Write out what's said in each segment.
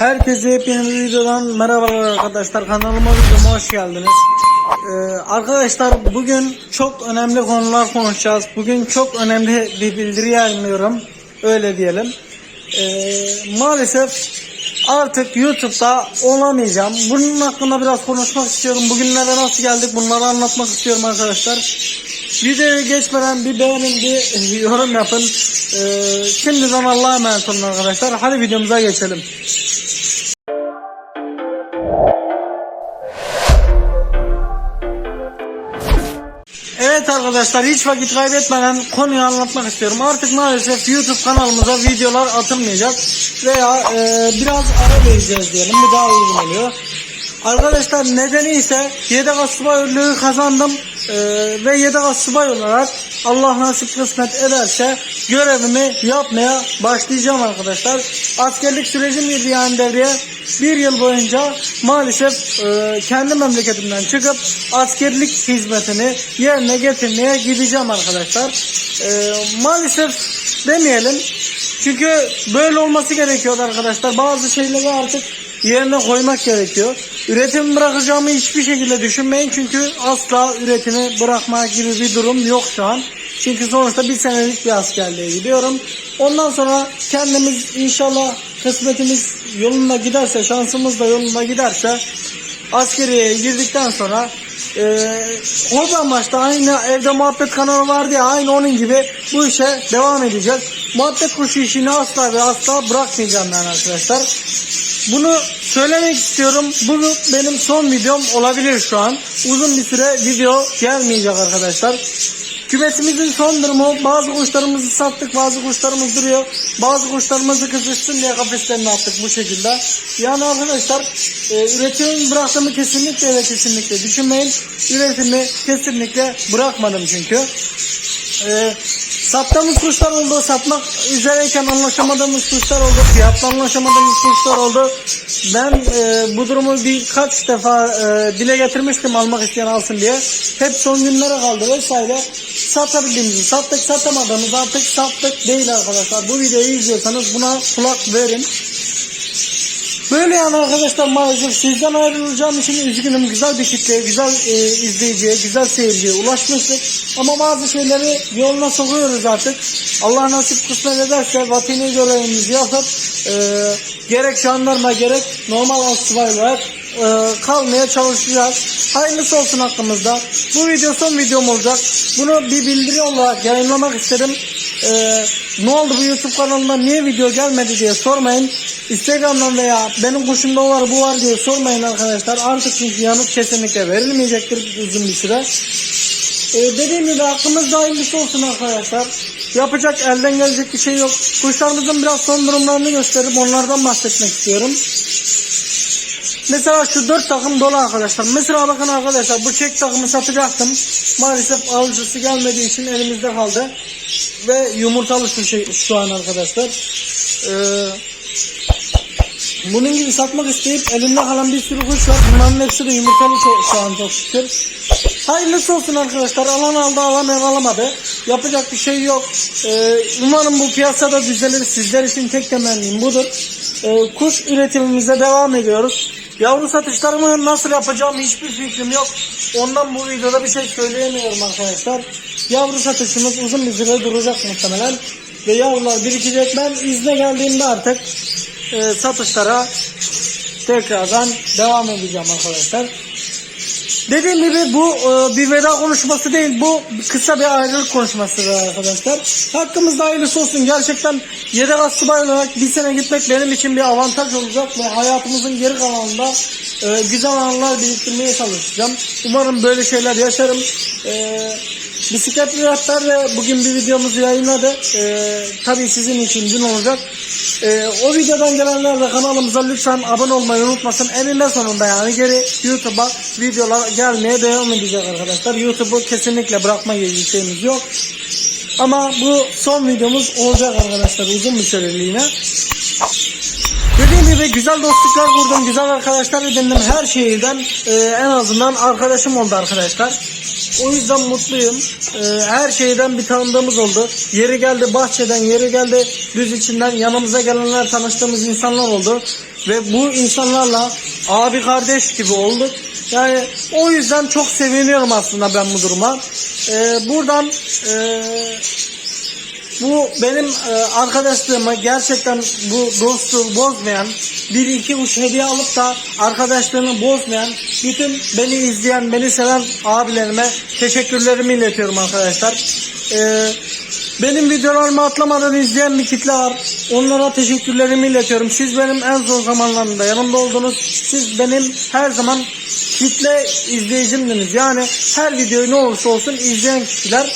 Herkese hepiniz videodan merhabalar arkadaşlar kanalıma videoma hoş geldiniz. Ee, arkadaşlar bugün çok önemli konular konuşacağız. Bugün çok önemli bir bildiri yayınlıyorum. Öyle diyelim. Ee, maalesef artık YouTube'da olamayacağım. Bunun hakkında biraz konuşmak istiyorum. Bugünlere nasıl geldik bunları anlatmak istiyorum arkadaşlar. Videoya geçmeden bir beğenin bir yorum yapın. Ee, şimdiden Allah'a emanet olun arkadaşlar. Hadi videomuza geçelim. Evet arkadaşlar hiç vakit kaybetmeden konuyu anlatmak istiyorum. Artık maalesef YouTube kanalımıza videolar atılmayacak veya e, biraz ara vereceğiz diyelim. Bu daha uygun oluyor. Arkadaşlar nedeni ise yedek asubaylığı kazandım e, ve yedek asubay olarak Allah nasip kısmet ederse görevimi yapmaya başlayacağım arkadaşlar. Askerlik sürecim girdi yani devreye. Bir yıl boyunca maalesef e, kendi memleketimden çıkıp askerlik hizmetini yerine getirmeye gideceğim arkadaşlar. E, maalesef demeyelim. Çünkü böyle olması gerekiyordu arkadaşlar. Bazı şeyleri artık yerine koymak gerekiyor. Üretim bırakacağımı hiçbir şekilde düşünmeyin. Çünkü asla üretimi bırakma gibi bir durum yok şu an. Çünkü sonuçta bir senelik bir askerliğe gidiyorum. Ondan sonra kendimiz inşallah kısmetimiz yolunda giderse, şansımız da yolunda giderse askeriyeye girdikten sonra e, o amaçta aynı evde muhabbet kanalı vardı ya aynı onun gibi bu işe devam edeceğiz. Muhabbet kuşu işini asla ve asla bırakmayacağım ben arkadaşlar. Bunu söylemek istiyorum. Bu benim son videom olabilir şu an. Uzun bir süre video gelmeyecek arkadaşlar. Kümesimizin son durumu bazı kuşlarımızı sattık bazı kuşlarımız duruyor. Bazı kuşlarımızı kızışsın diye kafeslerine attık bu şekilde. Yani arkadaşlar e, üretimi bıraktığımı kesinlikle ve kesinlikle düşünmeyin. Üretimi kesinlikle bırakmadım çünkü. E, sattığımız kuşlar oldu. Satmak üzereyken anlaşamadığımız kuşlar oldu. Fiyatla anlaşamadığımız kuşlar oldu. Ben e, bu durumu birkaç defa e, dile getirmiştim almak isteyen alsın diye. Hep son günlere kaldı vesaire. Satabildiğimizi sattık satamadığımız artık sattık değil arkadaşlar. Bu videoyu izliyorsanız buna kulak verin. Böyle yani arkadaşlar maalesef sizden ayrılacağım için üzgünüm. Güzel bir kitleye, güzel e, izleyiciye, güzel seyirciye ulaşmıştık. Ama bazı şeyleri yoluna sokuyoruz artık. Allah nasip kısmet ederse vatini görevimizi yapıp e, gerek jandarma gerek normal asubay e, kalmaya çalışacağız. Hayırlısı olsun hakkımızda. Bu video son videom olacak. Bunu bir bildiri olarak yayınlamak istedim. E, ne oldu bu YouTube kanalında niye video gelmedi diye sormayın. Instagram'dan veya benim kuşumda var bu var diye sormayın arkadaşlar. Artık çünkü yanıt kesinlikle verilmeyecektir uzun bir süre. Ee, dediğim gibi hakkımızda hayırlısı olsun arkadaşlar. Yapacak elden gelecek bir şey yok. Kuşlarımızın biraz son durumlarını gösterip onlardan bahsetmek istiyorum. Mesela şu dört takım dolu arkadaşlar. Mesela bakın arkadaşlar bu çek takımı satacaktım. Maalesef alıcısı gelmediği için elimizde kaldı. Ve yumurtalı şu şey şu an arkadaşlar. Ee, bunun gibi satmak isteyip elimde kalan bir sürü kuş var. Bunların hepsi de yumurtalı şu, şu an çok şükür. Hayırlısı olsun arkadaşlar. Alan aldı alamayan alamadı. Yapacak bir şey yok. Ee, umarım bu piyasada düzelir. Sizler için tek temennim budur. Ee, kuş üretimimize devam ediyoruz. Yavru satışlarımı nasıl yapacağım hiçbir fikrim yok. Ondan bu videoda bir şey söyleyemiyorum arkadaşlar. Yavru satışımız uzun bir süre duracak muhtemelen. Ve yavrular birikecek. Ben izne geldiğimde artık e, satışlara tekrardan devam edeceğim arkadaşlar. Dediğim gibi bu e, bir veda konuşması değil. Bu kısa bir ayrılık konuşmasıdır arkadaşlar. Hakkımızda hayırlısı olsun. Gerçekten yedek asubay olarak bir sene gitmek benim için bir avantaj olacak ve hayatımızın geri kalanında e, güzel anılar biriktirmeye çalışacağım. Umarım böyle şeyler yaşarım. E, Bisikletli Rehber bugün bir videomuzu yayınladı. Ee, tabii sizin için dün olacak. Ee, o videodan gelenler de kanalımıza lütfen abone olmayı unutmasın. Eninde sonunda yani geri YouTube'a videolar gelmeye devam edecek arkadaşlar. YouTube'u kesinlikle bırakma gibi bir şeyimiz yok. Ama bu son videomuz olacak arkadaşlar uzun bir süreliğine. Dediğim gibi güzel dostluklar kurdum, güzel arkadaşlar edindim. Her şehirden e, en azından arkadaşım oldu arkadaşlar. O yüzden mutluyum. Ee, her şeyden bir tanıdığımız oldu. Yeri geldi bahçeden, yeri geldi düz içinden yanımıza gelenler tanıştığımız insanlar oldu. Ve bu insanlarla abi kardeş gibi olduk. Yani o yüzden çok seviniyorum aslında ben bu duruma. Ee, buradan e, bu benim e, arkadaşlığımı gerçekten bu dostluğu bozmayan bir iki uç hediye alıp da arkadaşlığını bozmayan bütün beni izleyen beni seven abilerime teşekkürlerimi iletiyorum arkadaşlar. E, benim videolarımı atlamadan izleyen bir kitle var. Onlara teşekkürlerimi iletiyorum. Siz benim en zor zamanlarımda yanımda oldunuz. Siz benim her zaman kitle izleyicimdiniz. Yani her videoyu ne olursa olsun izleyen kişiler.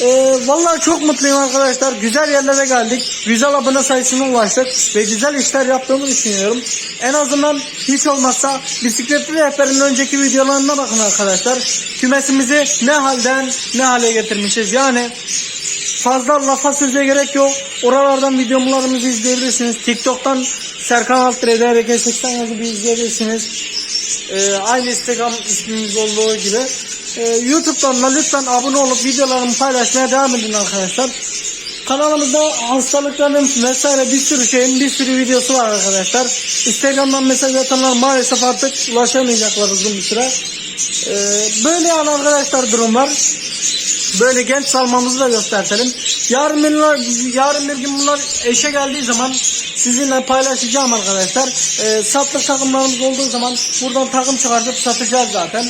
Ee, vallahi çok mutluyum arkadaşlar. Güzel yerlere geldik. Güzel abone sayısına ulaştık. Ve güzel işler yaptığımı düşünüyorum. En azından hiç olmazsa bisikletli rehberin önceki videolarına bakın arkadaşlar. Kümesimizi ne halden ne hale getirmişiz. Yani fazla lafa söze gerek yok. Oralardan videolarımızı izleyebilirsiniz. TikTok'tan Serkan Altrede RG80 yazıp izleyebilirsiniz. Ee, aynı Instagram ismimiz olduğu gibi. Ee, YouTube'dan da lütfen abone olup videolarımı paylaşmaya devam edin arkadaşlar. Kanalımızda hastalıkların vesaire bir sürü şeyin bir sürü videosu var arkadaşlar. Instagram'dan mesaj atanlar maalesef artık ulaşamayacaklar uzun bir süre. Ee, böyle yani arkadaşlar durumlar. Böyle genç salmamızı da göstertelim. Yarın yarın bir gün bunlar eşe geldiği zaman sizinle paylaşacağım arkadaşlar. Ee, satlık takımlarımız olduğu zaman buradan takım çıkartıp satacağız zaten.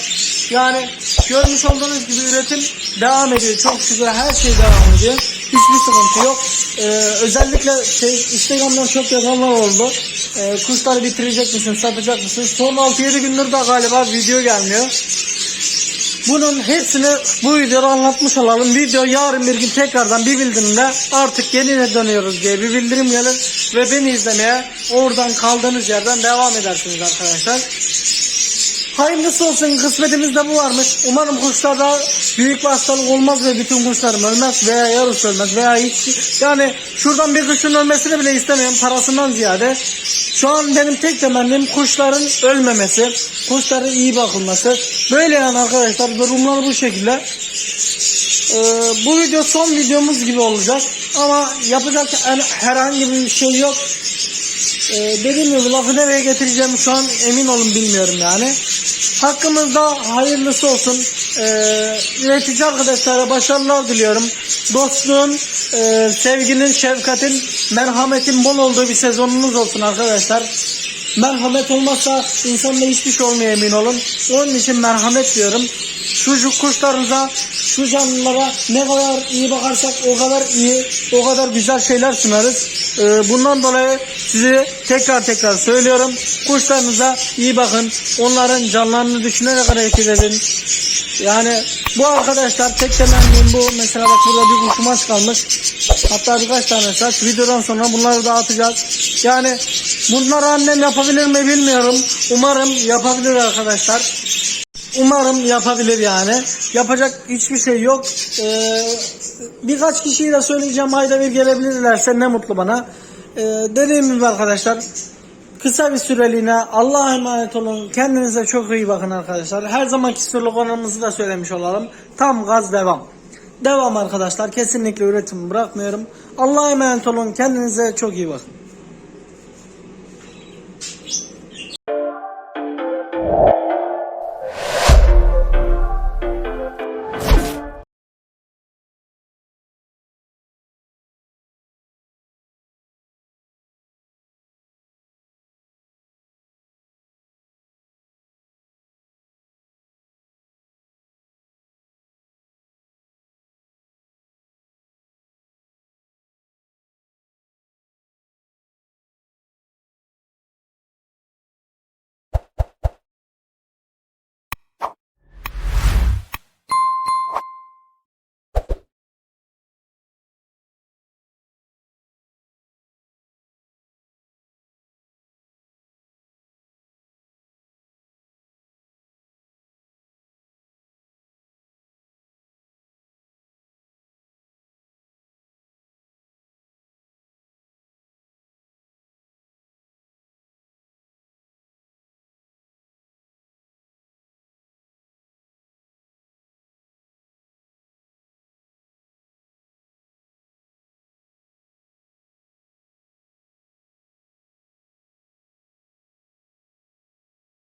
Yani görmüş olduğunuz gibi üretim devam ediyor. Çok şükür her şey devam ediyor. Hiçbir sıkıntı yok. Ee, özellikle şey, Instagram'dan çok yazanlar oldu. Ee, kuşları bitirecek misin, satacak mısın? Son 6-7 gündür de galiba video gelmiyor. Bunun hepsini bu videoda anlatmış olalım. Video yarın bir gün tekrardan bir bildirimde artık yenine dönüyoruz diye bir bildirim gelir ve beni izlemeye oradan kaldığınız yerden devam edersiniz arkadaşlar. Hayırlısı olsun kısmetimizde bu varmış. Umarım kuşlarda büyük bir hastalık olmaz ve bütün kuşlarım ölmez veya yarısı ölmez veya hiç yani şuradan bir kuşun ölmesini bile istemiyorum parasından ziyade. Şu an benim tek temennim kuşların ölmemesi, kuşların iyi bakılması. Böyle yani arkadaşlar durumlar bu şekilde. Ee, bu video son videomuz gibi olacak ama yapacak her- herhangi bir şey yok. Ee, dediğim gibi lafı nereye getireceğimi şu an emin olun bilmiyorum yani. Hakkımızda hayırlısı olsun. Ee, üretici arkadaşlara başarılar diliyorum. Dostluğun, e, sevginin, şefkatin, merhametin bol olduğu bir sezonunuz olsun arkadaşlar. Merhamet olmazsa insanda hiçbir şey olmuyor emin olun. Onun için merhamet diyorum. Şu kuşlarınıza, şu canlılara ne kadar iyi bakarsak o kadar iyi, o kadar güzel şeyler sunarız. Ee, bundan dolayı sizi tekrar tekrar söylüyorum. Kuşlarınıza iyi bakın. Onların canlarını düşünerek hareket edin. Yani bu arkadaşlar tek temennim bu. Mesela bak burada bir kuşum aç kalmış. Hatta birkaç tane saç. Videodan sonra bunları dağıtacağız. Yani bunları annem yapabilir mi bilmiyorum. Umarım yapabilir arkadaşlar. Umarım yapabilir yani. Yapacak hiçbir şey yok. Ee, birkaç kişiyi de söyleyeceğim ayda bir gelebilirlerse ne mutlu bana. Ee, dediğim gibi arkadaşlar kısa bir süreliğine Allah'a emanet olun. Kendinize çok iyi bakın arkadaşlar. Her zamanki sloganımızı da söylemiş olalım. Tam gaz devam. Devam arkadaşlar. Kesinlikle üretimi bırakmıyorum. Allah'a emanet olun. Kendinize çok iyi bakın.